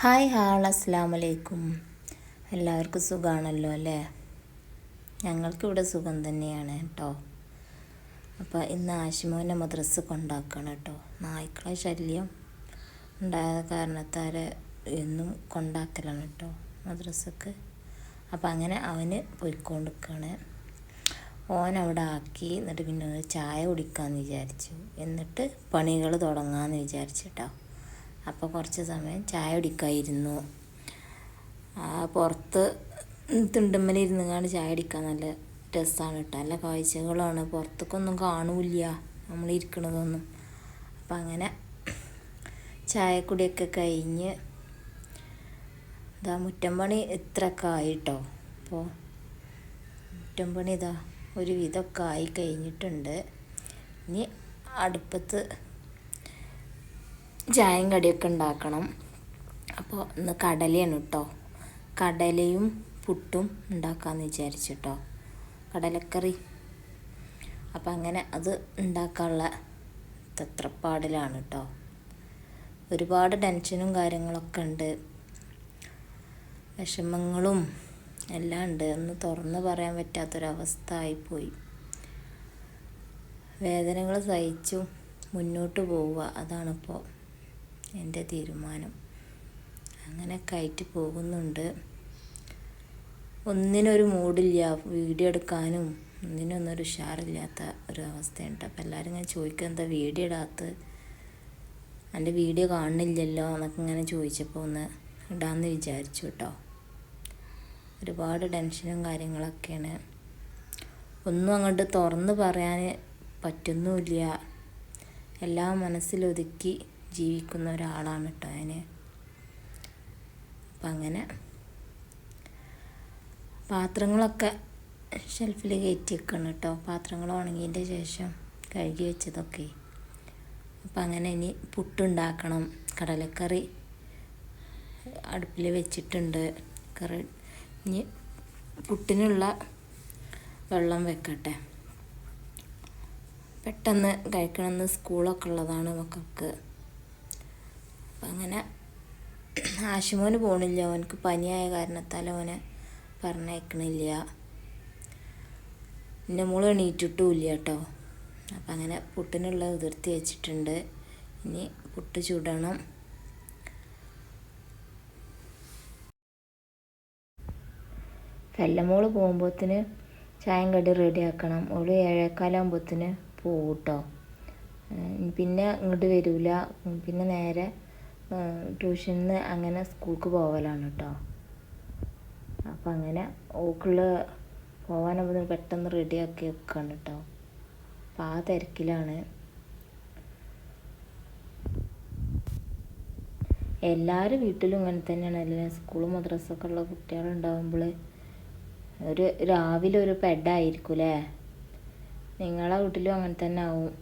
Hi hall അസ്സാം വലൈക്കും എല്ലാവർക്കും സുഖമാണല്ലോ അല്ലേ? ഞങ്ങൾക്കിവിടെ സുഖം തന്നെയാണ് കേട്ടോ അപ്പോൾ ഇന്ന് ആശിമോനെ മദ്രസ് കൊണ്ടാക്കണം കേട്ടോ നായ്ക്കളെ ശല്യം ഉണ്ടായ കാരണത്താൽ എന്നും കൊണ്ടാക്കലാണ് കേട്ടോ മദ്രസക്ക്. അപ്പോൾ അങ്ങനെ അവന് പോയിക്കൊണ്ടിരിക്കുകയാണ് ഓൻ അവിടെ ആക്കി എന്നിട്ട് പിന്നെ ചായ കുടിക്കാമെന്ന് വിചാരിച്ചു. എന്നിട്ട് പണികൾ തുടങ്ങാമെന്ന് വിചാരിച്ചിട്ടോ അപ്പോൾ കുറച്ച് സമയം ചായ കുടിക്കായിരുന്നു. പുറത്ത് തിണ്ടുമ്മൽ ഇരുന്നുകൊണ്ട് ചായ കുടിക്കാൻ നല്ല രസമാണ് കേട്ടോ നല്ല കാഴ്ചകളാണ്. പുറത്തേക്കൊന്നും കാണൂല്ല. നമ്മൾ ഇരിക്കണതൊന്നും. അപ്പം അങ്ങനെ ചായക്കുടിയൊക്കെ കഴിഞ്ഞ് ഇതാ മുറ്റം പണി ഇത്രയൊക്കെ ആയിട്ടോ. അപ്പോൾ മുറ്റം പണി ഇതാ ഒരു വിധമൊക്കെ ആയി കഴിഞ്ഞിട്ടുണ്ട്. ഇനി അടുപ്പത്ത് ചായയും കടിയൊക്കെ ഉണ്ടാക്കണം. അപ്പോൾ ഇന്ന് കടലയാണ് കേട്ടോ കടലയും പുട്ടും ഉണ്ടാക്കാമെന്ന് വിചാരിച്ചിട്ടോ. കടലക്കറി. അപ്പം അങ്ങനെ അത് ഉണ്ടാക്കാനുള്ള തത്രപ്പാടിലാണ് കേട്ടോ ഒരുപാട് ടെൻഷനും കാര്യങ്ങളൊക്കെ ഉണ്ട്. വിഷമങ്ങളും എല്ലാം ഉണ്ട്. ഒന്ന് തുറന്ന് പറയാൻ പറ്റാത്തൊരവസ്ഥ ആയിപ്പോയി. വേദനകൾ സഹിച്ചു മുന്നോട്ട് പോവുക. അതാണിപ്പോൾ എന്റെ തീരുമാനം. അങ്ങനെ കയറ്റി പോകുന്നുണ്ട്. ഒന്നിനൊരു മൂഡില്ല വീഡിയോ എടുക്കാനും ഒന്നിനൊന്നും ഒരു ഉഷാറില്ലാത്ത ഒരു അവസ്ഥയുണ്ട്. അപ്പോൾ എല്ലാവരും ഇങ്ങനെ ചോദിക്കുക എന്താ വീഡിയോ ഇടാത്ത എന്റെ വീഡിയോ കാണുന്നില്ലല്ലോ? എന്നൊക്കെ ഇങ്ങനെ ചോദിച്ചപ്പോൾ ഒന്ന് ഇടാമെന്ന് വിചാരിച്ചു കേട്ടോ. ഒരുപാട് ടെൻഷനും കാര്യങ്ങളൊക്കെയാണ്. ഒന്നും അങ്ങോട്ട് തുറന്ന് പറയാൻ പറ്റുന്നുമില്ല. എല്ലാം മനസ്സിലൊതുക്കി ജീവിക്കുന്ന ഒരാളാണ് കേട്ടോ ഞാൻ അപ്പം അങ്ങനെ പാത്രങ്ങളൊക്കെ ഷെൽഫിൽ കയറ്റി വെക്കണം കേട്ടോ പാത്രങ്ങൾ ഉണങ്ങിയതിന്റെ ശേഷം കഴുകി വെച്ചതൊക്കെ. അപ്പം അങ്ങനെ ഇനി പുട്ടുണ്ടാക്കണം. കടലക്കറി അടുപ്പിൽ വെച്ചിട്ടുണ്ട്. കറി ഇനി പുട്ടിനുള്ള വെള്ളം വെക്കട്ടെ. പെട്ടെന്ന് കഴിക്കണമെന്ന് സ്കൂളൊക്കെ ഉള്ളതാണ് മക്കൾക്ക്. അങ്ങനെ ആശുമോന് പോണില്ല. അവനക്ക് പനിയായ കാരണത്താൽ അവനെ പറഞ്ഞയക്കണില്ല. പിന്നെ മോൾ എണീറ്റിട്ടുമില്ല കേട്ടോ അപ്പം അങ്ങനെ പുട്ടിനുള്ള ഉതിർത്തി വെച്ചിട്ടുണ്ട്. ഇനി പുട്ട് ചുടണം. കല്ലമോൾ പോകുമ്പോത്തിന് ചായം കടി റെഡിയാക്കണം. ഓൾ ഏഴേക്കാലാകുമ്പോത്തിന് പോകും കേട്ടോ പിന്നെ ഇങ്ങോട്ട് വരില്ല പിന്നെ നേരെ ട്യൂഷനിൽ അങ്ങനെ സ്കൂൾക്ക് പോകലാണ് കേട്ടോ അപ്പം അങ്ങനെ ഓക്കുള്ള പോകാനാകുമ്പോൾ പെട്ടെന്ന് റെഡിയാക്കി വെക്കുകയാണ് കേട്ടോ അപ്പം ആ തിരക്കിലാണ്. എല്ലാവരും വീട്ടിലും ഇങ്ങനെ തന്നെയാണ്. അല്ലെങ്കിൽ സ്കൂളും മദ്രസൊക്കെ ഉള്ള കുട്ടികളുണ്ടാകുമ്പോൾ ഒരു രാവിലെ ഒരു പെഡായിരിക്കും അല്ലേ നിങ്ങളെ വീട്ടിലും അങ്ങനെ തന്നെ ആവും.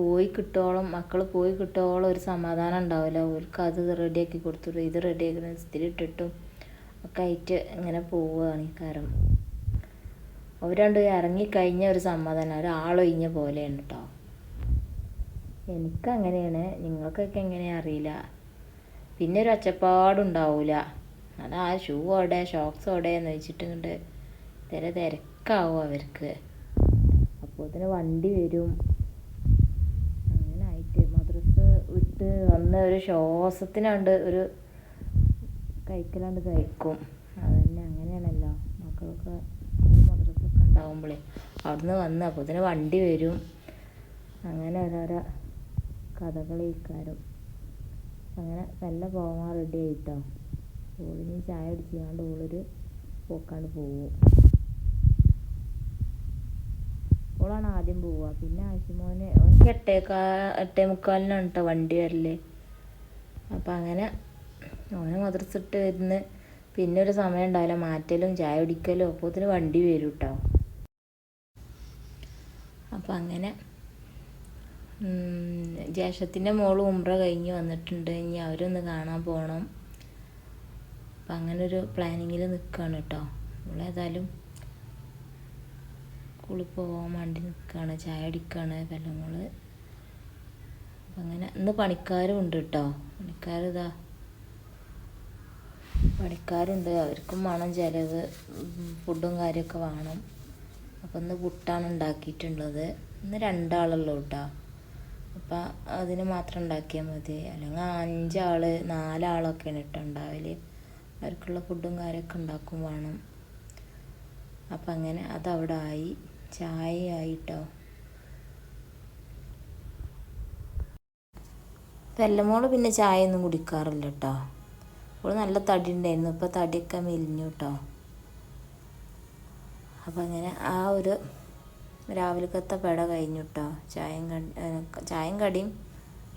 പോയി കിട്ടോളം മക്കൾ പോയി കിട്ടോളം ഒരു സമാധാനം ഉണ്ടാവില്ല. അവർക്ക് അത് റെഡിയാക്കി കൊടുത്തു ഇത് റെഡിയാക്കി ഇസ്തിരി ഇട്ടിട്ടും ഒക്കെ ആയിട്ട് ഇങ്ങനെ പോവുകയാണ് ഈ കാരം അവർ രണ്ട് ഇറങ്ങിക്കഴിഞ്ഞ ഒരു സമാധാനം ഒരാളൊഴിഞ്ഞ പോലെയാണ് കേട്ടോ എനിക്കങ്ങനെയാണ് നിങ്ങൾക്കൊക്കെ എങ്ങനെയാ അറിയില്ല. പിന്നെ ഒരു ഒച്ചപ്പാടുണ്ടാവില്ല അതാ ഷൂ ഓടെ ഷോക്സ് ഓടെ എന്ന് വെച്ചിട്ട് ഇങ്ങോട്ട് തിര തിരക്കാവും അവർക്ക്. അപ്പോൾ ഇതിന് വണ്ടി വരും. വന്ന് ഒരു ശ്വാസത്തിനാണ്ട് ഒരു കഴിക്കലാണ്ട് കഴിക്കും അതന്നെ അങ്ങനെയാണല്ലോ. മക്കളൊക്കെ മദ്രസൊക്കെ ഉണ്ടാവുമ്പോഴേ അവിടുന്ന് വന്ന് അപ്പോൾ തന്നെ വണ്ടി വരും. അങ്ങനെ ഓരോരോ കഥകൾ ഇക്കാരും. അങ്ങനെ നല്ല പോകാൻ റെഡി ആയിട്ടോ. ഓളിന് ചായ അടിച്ചാണ്ട് ഓളൊരു പോക്കാണ്ട് പോവും. ഓളാണ് ആദ്യം പോവുക പിന്നെ ആശുമോനെ ഓനക്ക് എട്ടേക്കാ എട്ടേ മുക്കാലിനാണ് കേട്ടോ വണ്ടി വരൽ. അപ്പം അങ്ങനെ ഓനെ മദ്രസിട്ട് വരുന്ന. പിന്നെ ഒരു സമയം ഉണ്ടാവില്ല. മാറ്റലും ചായ കുടിക്കലും അപ്പോത്തിന് വണ്ടി വരും കേട്ടോ അപ്പം അങ്ങനെ ജേഷത്തിന്റെ മോൾ ഉമ്ര കഴിഞ്ഞ് വന്നിട്ടുണ്ട്. ഇനി അവരൊന്ന് കാണാൻ പോകണം അപ്പം അങ്ങനെ ഒരു പ്ലാനിങ്ങിൽ നിൽക്കുകയാണ് കേട്ടോ നമ്മളേതായാലും സ്കൂളിൽ പോകാൻ വേണ്ടി നിൽക്കുകയാണ് ചായ അടിക്കുകയാണ് പെല്ലങ്ങൾ അപ്പം അങ്ങനെ ഇന്ന് പണിക്കാരും ഉണ്ട് കേട്ടോ പണിക്കാർ ഇതാ. പണിക്കാരുണ്ട്. അവർക്കും വേണം ചിലവ് ഫുഡും കാര്യമൊക്കെ വേണം. അപ്പം ഇന്ന് പുട്ടാണ് ഉണ്ടാക്കിയിട്ടുള്ളത്. ഇന്ന് രണ്ടാളുള്ളൂ കേട്ടോ അപ്പം അതിന് മാത്രം ഉണ്ടാക്കിയാൽ മതി. അല്ലെങ്കിൽ അഞ്ചാൾ നാലാളൊക്കെയാണ് കേട്ടോ ഉണ്ടാവൽ. അവർക്കുള്ള ഫുഡും കാര്യമൊക്കെ ഉണ്ടാക്കും വേണം. അപ്പം അങ്ങനെ അതവിടെ ആയി. ചായ ആയിട്ടോ വെല്ലമോൾ പിന്നെ ചായയൊന്നും കുടിക്കാറില്ല കേട്ടോ അവൾ നല്ല തടി ഉണ്ടായിരുന്നു ഇപ്പോൾ തടിയൊക്കെ മെലിഞ്ഞു കേട്ടോ അപ്പം അങ്ങനെ ആ ഒരു രാവിലത്തെ പെട കഴിഞ്ഞു കേട്ടോ ചായയും ചായയും കടിയും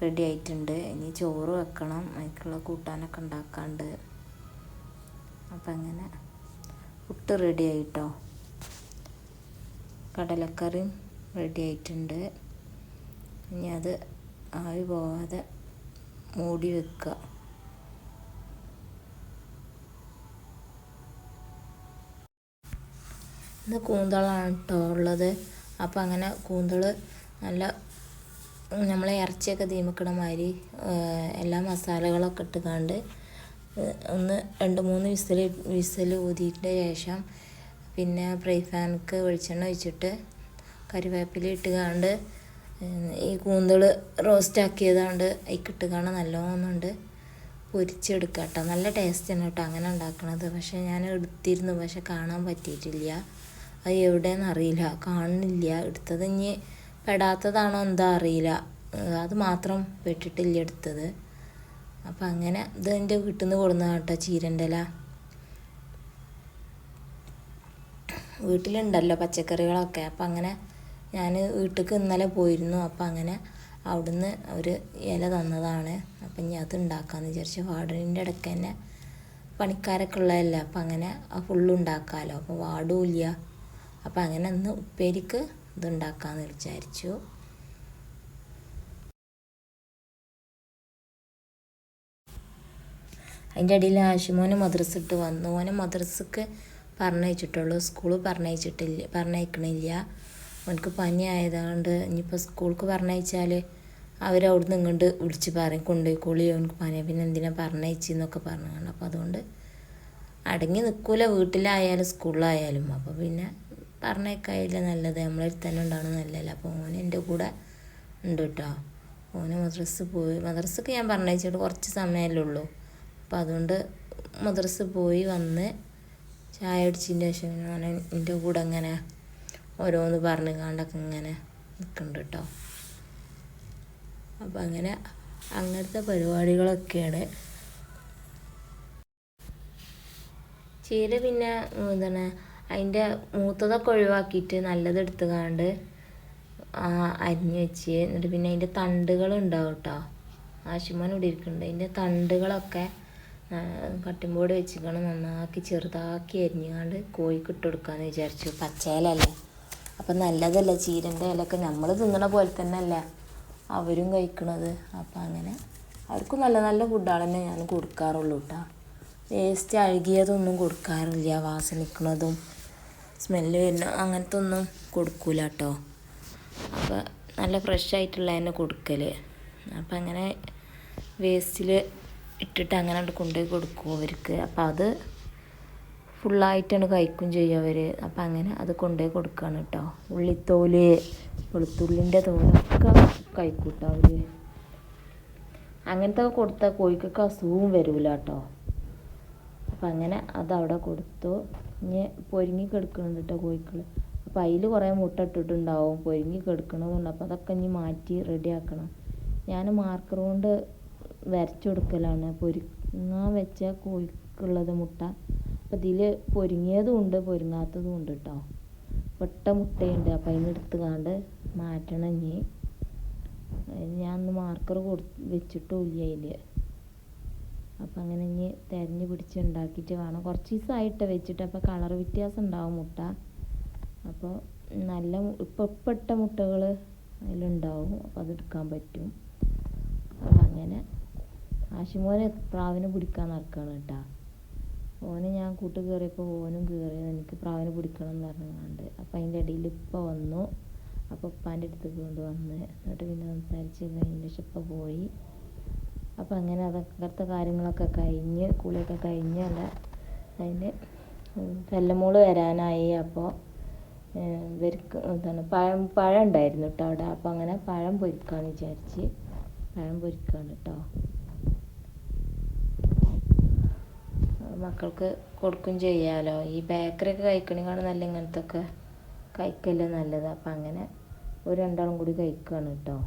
റെഡി ആയിട്ടുണ്ട്. ഇനി ചോറ് വെക്കണം. അതിനുള്ള കൂട്ടാനൊക്കെ ഉണ്ടാക്കാണ്ട്. അപ്പം അങ്ങനെ പുട്ട് റെഡി ആയിട്ടോ. കടലക്കറിയും റെഡി ആയിട്ടുണ്ട്. ഇനി അത് ആവി പോവാതെ മൂടി വെക്കുക. ഇന്ന് കൂന്തളാണ് കേട്ടോ ഉള്ളത്. അപ്പം അങ്ങനെ കൂന്തൾ നല്ല നമ്മളെ ഇറച്ചിയൊക്കെ തീമക്കണ മാതിരി എല്ലാ മസാലകളൊക്കെ ഇട്ടുകൊണ്ട് ഒന്ന് രണ്ട് മൂന്ന് വിസിൽ വിസിൽ ഊതിയിട്ട് ശേഷം പിന്നെ ഫ്രൈ പാനിക്ക് വെളിച്ചെണ്ണ ഒഴിച്ചിട്ട് കറിവേപ്പില ഇട്ടുകാണ്ട് ഈ കൂന്തൾ റോസ്റ്റ് ആക്കിയതാണ്ട് അതിക്കിട്ടുകാണ്ട് നല്ലോണമുണ്ട് പൊരിച്ചെടുക്കുക കേട്ടോ നല്ല ടേസ്റ്റാണ് കേട്ടോ അങ്ങനെ ഉണ്ടാക്കണത്. പക്ഷേ ഞാൻ എടുത്തിരുന്നു. പക്ഷെ കാണാൻ പറ്റിയിട്ടില്ല. അത് എവിടെയെന്ന് അറിയില്ല. കാണുന്നില്ല. എടുത്തത് ഇനി പെടാത്തതാണോ എന്താ അറിയില്ല. അത് മാത്രം പെട്ടിട്ടില്ല എടുത്തത്. അപ്പം അങ്ങനെ ഇത് എന്റെ വീട്ടിൽ നിന്ന് കൊടുന്ന കേട്ടോ ചീരന്റെ വീട്ടിലുണ്ടല്ലോ പച്ചക്കറികളൊക്കെ. അപ്പം അങ്ങനെ ഞാൻ വീട്ടിലേക്ക് ഇന്നലെ പോയിരുന്നു. അപ്പം അങ്ങനെ അവിടുന്ന് ഒരു ഇല തന്നതാണ്. അപ്പം ഇനി അത് ഉണ്ടാക്കാമെന്ന് വിചാരിച്ചു വാർഡനിന്റെ ഇടയ്ക്ക് തന്നെ പണിക്കാരൊക്കെ ഉള്ളതല്ലേ. അപ്പം അങ്ങനെ ഫുള്ള് ഉണ്ടാക്കാമല്ലോ അപ്പോൾ വാടുമില്ല അപ്പം അങ്ങനെ ഒന്ന് ഉപ്പേരിക്ക് ഇത് ഉണ്ടാക്കാമെന്ന് വിചാരിച്ചു. അതിന്റെ ഇടയിൽ ആശുമോനെ മദ്രസ ഇട്ട് വന്നു. മോനെ മദ്രസക്ക് പറഞ്ഞയച്ചിട്ടുള്ളൂ. സ്കൂളിൽ പറഞ്ഞയച്ചിട്ടില്ല പറഞ്ഞയക്കണില്ല. അവനക്ക് പനി ആയതുകൊണ്ട് ഇനിയിപ്പോൾ സ്കൂൾക്ക് പറഞ്ഞയച്ചാൽ അവരവിടുന്ന് ഇങ്ങോട്ട് വിളിച്ച് പറയും കൊണ്ടുപോയിക്കോളി അവനക്ക് പനി പിന്നെ എന്തിനാ പറഞ്ഞയച്ചെന്നൊക്കെ പറഞ്ഞാണ് അപ്പോൾ അതുകൊണ്ട് അടങ്ങി നിൽക്കൂല വീട്ടിലായാലും സ്കൂളിലായാലും. അപ്പോൾ പിന്നെ പറഞ്ഞേക്കായില്ല നല്ലത് നമ്മളെ തന്നെ ഉണ്ടാവണം നല്ലതല്ല. അപ്പോൾ ഓൻ എന്റെ കൂടെ ഉണ്ട് കേട്ടോ. ഓന് മദ്രസ് പോയി. മദ്രസ്സൊക്കെ ഞാൻ പറഞ്ഞയച്ചിട്ട് കുറച്ച് സമയമല്ലേ ഉള്ളൂ. അപ്പോൾ അതുകൊണ്ട് മദ്രസ് പോയി വന്ന് ചായ അടിച്ചതിന്റെ ശേഷം ഞാൻ എന്റെ കൂടെ ഇങ്ങനെ ഓരോന്ന് പറഞ്ഞു കാണ്ടൊക്കെ ഇങ്ങനെ നിൽക്കുന്നുണ്ട് കേട്ടോ അപ്പം അങ്ങനെ അങ്ങനത്തെ പരിപാടികളൊക്കെയാണ്. ചീര പിന്നെ എന്താണ് അതിന്റെ മൂത്തതൊക്കെ ഒഴിവാക്കിയിട്ട് നല്ലത് എടുത്തുകാണ്ട് അരിഞ്ഞ് വെച്ച് എന്നിട്ട് പിന്നെ അതിന്റെ തണ്ടുകൾ ഉണ്ടാവും കേട്ടോ ആശുമാൻ ഇവിടെ ഇരിക്കുന്നുണ്ട് അതിന്റെ തണ്ടുകളൊക്കെ കട്ടിമ്പോട് വെച്ചിക്കണം നന്നാക്കി ചെറുതാക്കി അരിഞ്ഞാണ്ട് കോഴിക്ക് ഇട്ട് കൊടുക്കാമെന്ന് വിചാരിച്ചു. പച്ചയിലല്ലേ? അപ്പം നല്ലതല്ല? ചീരന്റെ ഇലയൊക്കെ നമ്മൾ തിന്നണ പോലെ തന്നെ അല്ല അവരും കഴിക്കണത്. അപ്പം അങ്ങനെ അവർക്കും നല്ല നല്ല ഫുഡാണ് തന്നെ ഞാൻ കൊടുക്കാറുള്ളൂ കേട്ടോ വേസ്റ്റ് അഴുകിയതൊന്നും കൊടുക്കാറില്ല. വാസനിക്കണതും സ്മെല്ല് വരുന്ന അങ്ങനത്തെ ഒന്നും കൊടുക്കൂല കേട്ടോ അപ്പോൾ നല്ല ഫ്രഷ് ആയിട്ടുള്ള തന്നെ കൊടുക്കൽ അപ്പം അങ്ങനെ വേസ്റ്റിൽ ഇട്ടിട്ട് അങ്ങനെ കൊണ്ടുപോയി കൊടുക്കും അവർക്ക്. അപ്പോൾ അത് ഫുള്ളായിട്ടാണ് കഴിക്കും ചെയ്യും അവർ അപ്പം അങ്ങനെ അത് കൊണ്ടുപോയി കൊടുക്കുകയാണ് കേട്ടോ ഉള്ളിത്തോൽ വെളുത്തുള്ളിന്റെ തോലൊക്കെ കഴിക്കും കേട്ടോ അവർ അങ്ങനത്തെ കൊടുത്താൽ കോഴിക്കൊക്കെ അസുഖവും വരില്ല കേട്ടോ അപ്പം അങ്ങനെ അതവിടെ കൊടുത്തു. ഇനി പൊരിങ്ങി കിടക്കുന്നുണ്ട് കേട്ടോ കോഴിക്കൾ അപ്പം അതിൽ കുറേ മുട്ട ഇട്ടിട്ടുണ്ടാവും. പൊരിങ്ങി കിടക്കണമെന്നുണ്ട് അപ്പോൾ അതൊക്കെ ഇനി മാറ്റി റെഡിയാക്കണം. ഞാൻ മാർക്കർ കൊണ്ട് വരച്ചു കൊടുക്കലാണ്. പൊരിങ്ങാൻ വെച്ച കോഴിക്കുള്ളത് മുട്ട. അപ്പം ഇതിൽ പൊരിങ്ങിയതും ഉണ്ട് പൊരിങ്ങാത്തതും ഉണ്ട് കേട്ടോ പൊട്ട മുട്ടയുണ്ട്. അപ്പം അതിന് എടുത്ത് കാണ്ട് മാറ്റണം ഇനി. ഞാൻ ഒന്ന് മാർക്കർ കൊടു വെച്ചിട്ടുമില്ല അതിൽ അപ്പം അങ്ങനെ ഇനി തിരഞ്ഞ് പിടിച്ച് ഉണ്ടാക്കിയിട്ട് വേണം. കുറച്ച് ദിവസമായിട്ട് വെച്ചിട്ട് അപ്പോൾ കളർ വ്യത്യാസം ഉണ്ടാവും മുട്ട. അപ്പോൾ നല്ല ഇപ്പോൾ ഇപ്പം ഇട്ട മുട്ടകൾ അതിലുണ്ടാവും അപ്പോൾ അതെടുക്കാൻ പറ്റും. അപ്പം അങ്ങനെ ആശുമോനെ പ്രാവിനെ പിടിക്കാൻ നടക്കുകയാണ് കേട്ടോ. ഓന് ഞാൻ കൂട്ട് കയറിയപ്പോൾ ഓനും കയറി എനിക്ക് പ്രാവിനെ പിടിക്കണം എന്ന് പറഞ്ഞുകൊണ്ട് അപ്പോൾ അതിന്റെ ഇടയിൽ ഇപ്പം വന്നു. അപ്പോൾ ഉപ്പാന്റെ അടുത്ത് കൊണ്ട് വന്ന്. എന്നിട്ട് പിന്നെ സംസാരിച്ച് കഴിഞ്ഞ ഇപ്പം പോയി. അപ്പം അങ്ങനെ അതൊക്കെ കാര്യങ്ങളൊക്കെ കഴിഞ്ഞ് കുളിയൊക്കെ അല്ല അതിന് തല്ലമോൾ വരാനായി. അപ്പോൾ ഇവർക്ക് എന്താണ് പഴം പഴം ഉണ്ടായിരുന്നു കേട്ടോ അവിടെ. അപ്പോൾ അങ്ങനെ പഴം പൊരിക്കാമെന്ന് വിചാരിച്ച് പഴം പൊരിക്കാണ് കേട്ടോ. മക്കൾക്ക് കൊടുക്കും ചെയ്യാലോ? ഈ ബേക്കറി ഒക്കെ കഴിക്കണേക്കാളും നല്ല ഇങ്ങനത്തെ ഒക്കെ കഴിക്കല്ലേ നല്ലത്. അപ്പം അങ്ങനെ ഒരു രണ്ടാളും കൂടി കഴിക്കുകയാണ് കേട്ടോ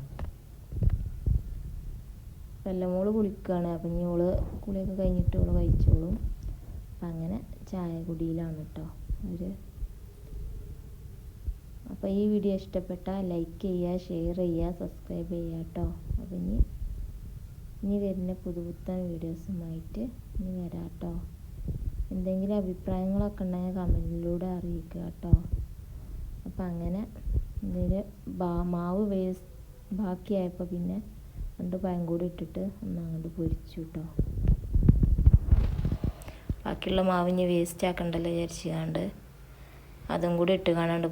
വെല്ലമോൾ കുളിക്കുകയാണ് അപ്പം ഇനി ഓൾ കുളിയൊക്കെ കഴിഞ്ഞിട്ട് ഓൾ കഴിച്ചോളും. അപ്പം അങ്ങനെ ചായ കുടിയിലാണ് കേട്ടോ ഒരു അപ്പോൾ ഈ വീഡിയോ ഇഷ്ടപ്പെട്ടാൽ ലൈക്ക് ചെയ്യുക ഷെയർ ചെയ്യുക സബ്സ്ക്രൈബ് ചെയ്യുക കേട്ടോ അപ്പം ഇനി ഇനി വരുന്ന പുതുപുത്തൻ വീഡിയോസുമായിട്ട് ഇനി വരാം കേട്ടോ എന്തെങ്കിലും അഭിപ്രായങ്ങളൊക്കെ ഉണ്ടെങ്കിൽ കമന്റിലൂടെ അറിയിക്കുക കേട്ടോ. അപ്പം അങ്ങനെ ഇതിൽ മാവ് വേസ്റ്റ് ബാക്കിയായപ്പോൾ പിന്നെ രണ്ട് പഴം കൂടി ഇട്ടിട്ട് ഒന്ന് അങ്ങോട്ട് പൊരിച്ചു കേട്ടോ. ബാക്കിയുള്ള മാവ് ഇനി വേസ്റ്റ് ആക്കണ്ടല്ലോ വിചാരിച്ചുകൊണ്ട് അതും കൂടി ഇട്ട് കാണാണ്ട്